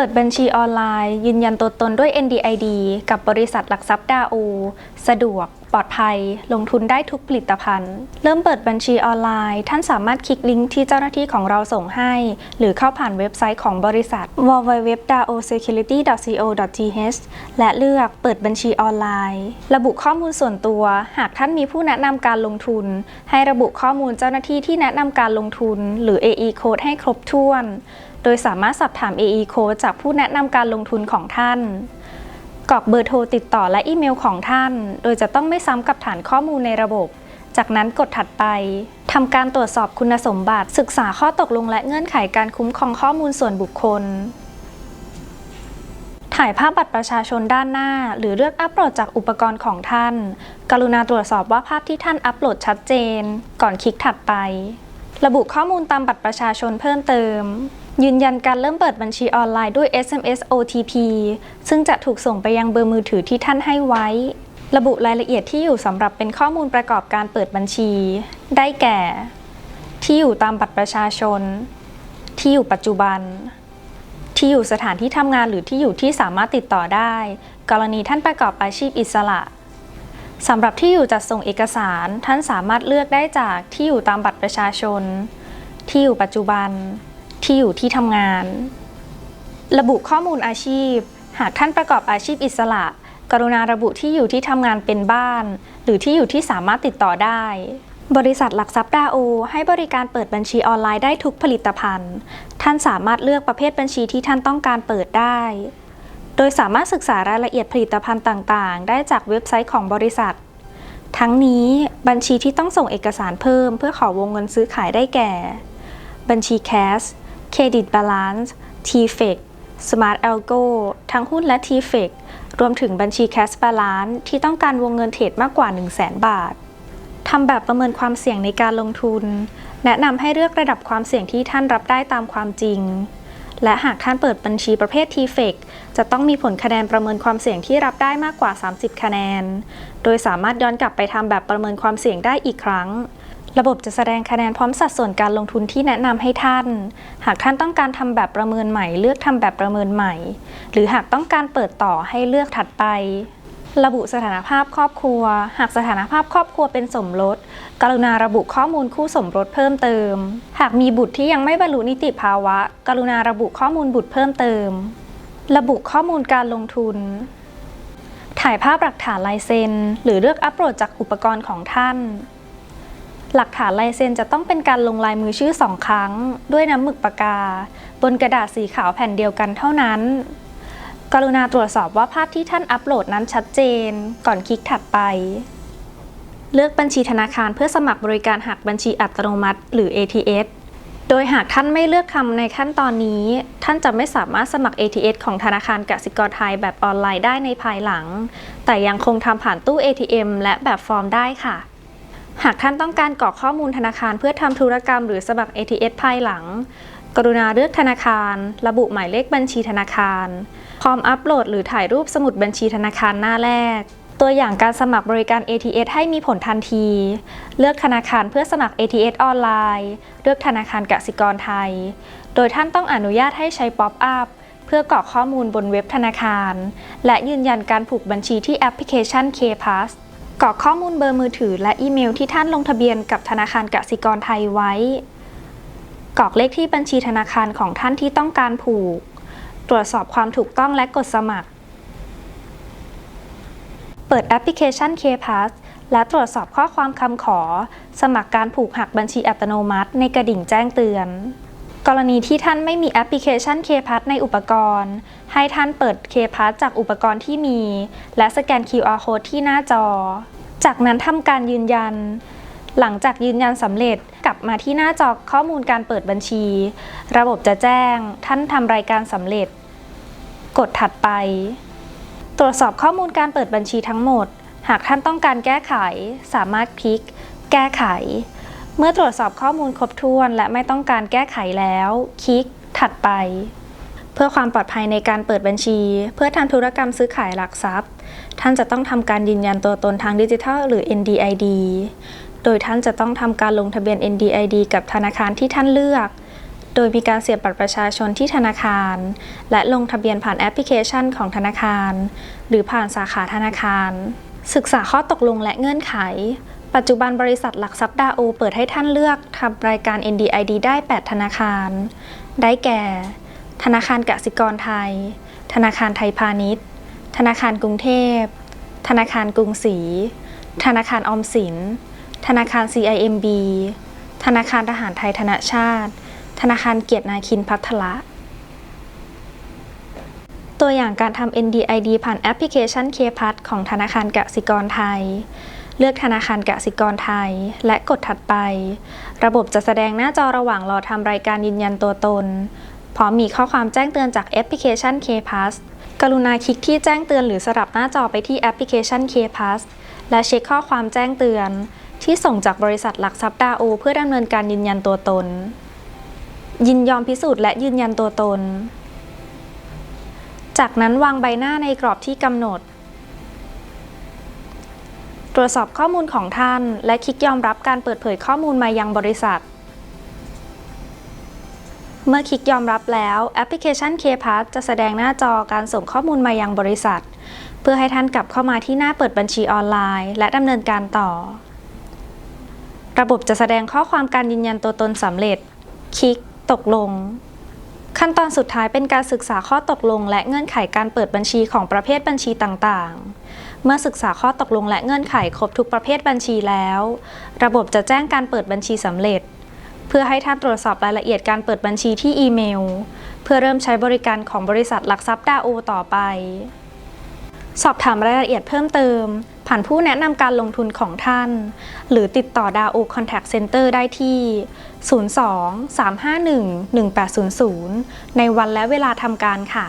เปิดบัญชีออนไลน์ ยืนยันตัวตนด้วย NDID กับบริษัทหลักทรัพย์ดาโอ สะดวก ปลอดภัย ลงทุนได้ทุกผลิตภัณฑ์ เริ่มเปิดบัญชีออนไลน์ ท่านสามารถคลิกลิงก์ที่เจ้าหน้าที่ของเราส่งให้ หรือเข้าผ่านเว็บไซต์ของบริษัท www.daosecurity.co.th และเลือกเปิดบัญชีออนไลน์ ระบุข้อมูลส่วนตัว หากท่านมีผู้แนะนำการลงทุน ให้ระบุข้อมูลเจ้าหน้าที่ที่แนะนำการลงทุน หรือ AE code ให้ครบถ้วน ดยสามารถสอบถาม AE code จากผู้แนะนำการลงทุนของท่าน กรอกเบอร์โทรติดต่อและอีเมลของท่าน โดยจะต้องไม่ซ้ำกับฐานข้อมูลในระบบ จากนั้นกดถัดไปทำการตรวจสอบคุณสมบัติ ศึกษาข้อตกลงและเงื่อนไขการคุ้มครองข้อมูลส่วนบุคคล ถ่ายภาพบัตรประชาชนด้านหน้า หรือเลือกอัปโหลดจากอุปกรณ์ของท่าน กรุณาตรวจสอบว่าภาพที่ท่านอัปโหลดชัดเจน ก่อนคลิกถัดไประบุข้อมูลตามบัตรประชาชนเพิ่มเติม ยืนยันการเริ่มเปิดบัญชีออนไลน์ด้วย SMS OTP ซึ่งจะถูกส่งไปยังเบอร์มือถือที่ท่านให้ไว้ ระบุรายละเอียดที่อยู่สำหรับเป็นข้อมูลประกอบการเปิดบัญชี ได้แก่ ที่อยู่ตามบัตรประชาชน ที่อยู่ปัจจุบัน ที่อยู่สถานที่ทำงานหรือที่อยู่ที่สามารถติดต่อได้ กรณีท่านประกอบอาชีพอิสระสำหรับที่อยู่จัดส่งเอกสาร ท่านสามารถเลือกได้จากที่อยู่ตามบัตรประชาชน ที่อยู่ปัจจุบัน ที่อยู่ที่ทำงาน ระบุข้อมูลอาชีพ หากท่านประกอบอาชีพอิสระ กรุณาระบุที่อยู่ที่ทำงานเป็นบ้าน หรือที่อยู่ที่สามารถติดต่อได้ บริษัทหลักทรัพย์ดาโอ ให้บริการเปิดบัญชีออนไลน์ได้ทุกผลิตภัณฑ์ ท่านสามารถเลือกประเภทบัญชีที่ท่านต้องการเปิดได้ โดยสามารถศึกษารายละเอียดผลิตภัณฑ์ต่างๆ ได้จากเว็บไซต์ของบริษัททั้งนี้บัญชีที่ต้องส่งเอกสารเพิ่มเพื่อขอวงเงินซื้อขายได้แก่ บัญชี Cash เครดิตบาลานซ์ T-FEC Smart Algo ทั้งหุ้นและ T-FEC รวมถึงบัญชี Cash Balance ที่ต้องการวงเงินเทรดมากกว่า 1 0 0 0 0 0 บาททำแบบประเมินความเสี่ยงในการลงทุน แนะนำให้เลือกระดับความเสี่ยงที่ท่านรับได้ตามความจริง และหากท่านเปิดบัญชีประเภท T-FEC จะต้องมีผลคะแนนประเมินความเสี่ยงที่รับได้มากกว่า 30 คะแนน โดยสามารถย้อนกลับไปทำแบบประเมินความเสี่ยงได้อีกครั้ง ระบบจะแสดงคะแนนพร้อมสัดส่วนการลงทุนที่แนะนำให้ท่าน หากท่านต้องการทำแบบประเมินใหม่ เลือกทำแบบประเมินใหม่ หรือหากต้องการเปิดต่อให้เลือกถัดไป ระบุสถานภาพครอบครัว หากสถานภาพครอบครัวเป็นสมรส กรุณาระบุข้อมูลคู่สมรสเพิ่มเติม หากมีบุตรที่ยังไม่บรรลุนิติภาวะ กรุณาระบุข้อมูลบุตรเพิ่มเติม ระบุข้อมูลการลงทุนถ่ายภาพหลักฐานลายเซ็น หรือเลือกอัปโหลดจากอุปกรณ์ของท่าน หลักฐานลายเซ็นจะต้องเป็นการลงลายมือชื่อสองครั้ง ด้วยน้ำหมึกปากกา บนกระดาษสีขาวแผ่นเดียวกันเท่านั้น กรุณาตรวจสอบว่าภาพที่ท่านอัปโหลดนั้นชัดเจน ก่อนคลิกถัดไป เลือกบัญชีธนาคารเพื่อสมัครบริการหักบัญชีอัตโนมัติ หรือ ATS โดยหากท่านไม่เลือกทำในขั้นตอนนี้ ท่านจะไม่สามารถสมัคร ATS ของธนาคารกสิกรไทยแบบออนไลน์ได้ในภายหลัง แต่ยังคงทำผ่านตู้ ATM และแบบฟอร์มได้ค่ะ หากท่านต้องการกรอกข้อมูลธนาคารเพื่อทำธุรกรรมหรือสมัคร ATS ภายหลัง กรุณาเลือกธนาคาร ระบุหมายเลขบัญชีธนาคารพร้อมอัปโหลดหรือถ่ายรูปสมุดบัญชีธนาคารหน้าแรก ตัวอย่างการสมัครบริการ ATS ให้มีผลทันที เลือกธนาคารเพื่อสมัคร ATS ออนไลน์ เลือกธนาคารกสิกรไทย โดยท่านต้องอนุญาตให้ใช้ป๊อปอัพเพื่อกรอกข้อมูลบนเว็บธนาคาร และยืนยันการผูกบัญชีที่แอปพลิเคชัน K-Pass กรอกข้อมูลเบอร์มือถือและอีเมลที่ท่านลงทะเบียนกับธนาคารกสิกรไทยไว้ กรอกเลขที่บัญชีธนาคารของท่านที่ต้องการผูก ตรวจสอบความถูกต้องและกดสมัคร เปิดแอปพลิเคชัน K-Pass และตรวจสอบข้อความคำขอ สมัครการผูกหักบัญชีอัตโนมัติในกระดิ่งแจ้งเตือน กรณีที่ท่านไม่มีแอปพลิเคชัน K-Pass ในอุปกรณ์ ให้ท่านเปิด K-Pass จากอุปกรณ์ที่มี และสแกน QR Code ที่หน้าจอ จากนั้นทำการยืนยัน หลังจากยืนยันสำเร็จกลับมาที่หน้าจอข้อมูลการเปิดบัญชี ระบบจะแจ้ง ท่านทำรายการสำเร็จ กดถัดไป ตรวจสอบข้อมูลการเปิดบัญชีทั้งหมด หากท่านต้องการแก้ไข สามารถคลิก แก้ไข เมื่อตรวจสอบข้อมูลครบถ้วนและไม่ต้องการแก้ไขแล้ว คลิก ถัดไป เพื่อความปลอดภัยในการเปิดบัญชี เพื่อทำธุรกรรมซื้อขายหลักทรัพย์ ท่านจะต้องทำการยืนยันตัวตนทางดิจิทัลหรือ NDID โดยท่านจะต้องทำการลงทะเบียน NDID กับธนาคารที่ท่านเลือก โดยมีการเสียบบัตรประชาชนที่ธนาคาร และลงทะเบียนผ่านแอปพลิเคชันของธนาคาร หรือผ่านสาขาธนาคาร ศึกษาข้อตกลงและเงื่อนไข ปัจจุบันบริษัทหลักทรัพย์ดาโอเปิดให้ท่านเลือกทำรายการ NDID ได้ 8 ธนาคาร ได้แก่ ธนาคารกสิกรไทย ธนาคารไทยพาณิชย์ ธนาคารกรุงเทพ ธนาคารกรุงศรี ธนาคารออมสิน ธนาคาร CIMB ธนาคารทหารไทยธนชาติ ธนาคารเกียรตินาคินพัทละตัวอย่างการทำ NDID ผ่านแอปพลิเคชัน k p a s ของธนาคารกสิกรไทย เลือกธนาคารกสิกรไทย และกดถัดไป ระบบจะแสดงหน้าจอระหว่างรอทำรายการยืนยันตัวตน พร้อมมีข้อความแจ้งเตือนจากแอปพลิเคชัน k p a s กรุณาคลิกที่แจ้งเตือนหรือสลับหน้าจอไปที่แอปพลิเคชัน k p a s และเช็คข้อความแจ้งเตือน ที่ส่งจากบริษัทหลักทรัพย์ดาโอเพื่อดำเนินการยืนยันตัวตน ยินยอมพิสูจน์และยืนยันตัวตน จากนั้นวางใบหน้าในกรอบที่กำหนด รวจสอบข้อมูลของท่าน และคลิกยอมรับการเปิดเผยข้อมูลมายังบริษัท เมื่อคลิกยอมรับแล้วแอปพลิเคชัน k p a s จะแสดงหน้าจอการส่งข้อมูลมายังบริษัท เพื่อให้ท่านกลับเข้ามาที่หน้าเปิดบัญชีออนไลน์ และดำเนินการต่อ ระบบจะแสดงข้อความการยืนยันตัวตนสำเร็จ คลิก ตกลง ขั้นตอนสุดท้ายเป็นการศึกษาข้อตกลง และเงื่อนไขการเปิดบัญชีของประเภทบัญชีต่างๆ เมื่อศึกษาข้อตกลงและเงื่อนไขครบทุกประเภทบัญชีแล้ว ระบบจะแจ้งการเปิดบัญชีสำเร็จ เพื่อให้ท่านตรวจสอบรายละเอียดการเปิดบัญชีที่อีเมล เพื่อเริ่มใช้บริการของบริษัทหลักทรัพย์ดาโอต่อไป สอบถามรายละเอียดเพิ่มเติม ผ่านผู้แนะนำการลงทุนของท่าน หรือติดต่อดาโอคอนแทคเซ็นเตอร์ได้ที่ 02 351 1800 ในวันและเวลาทำการค่ะ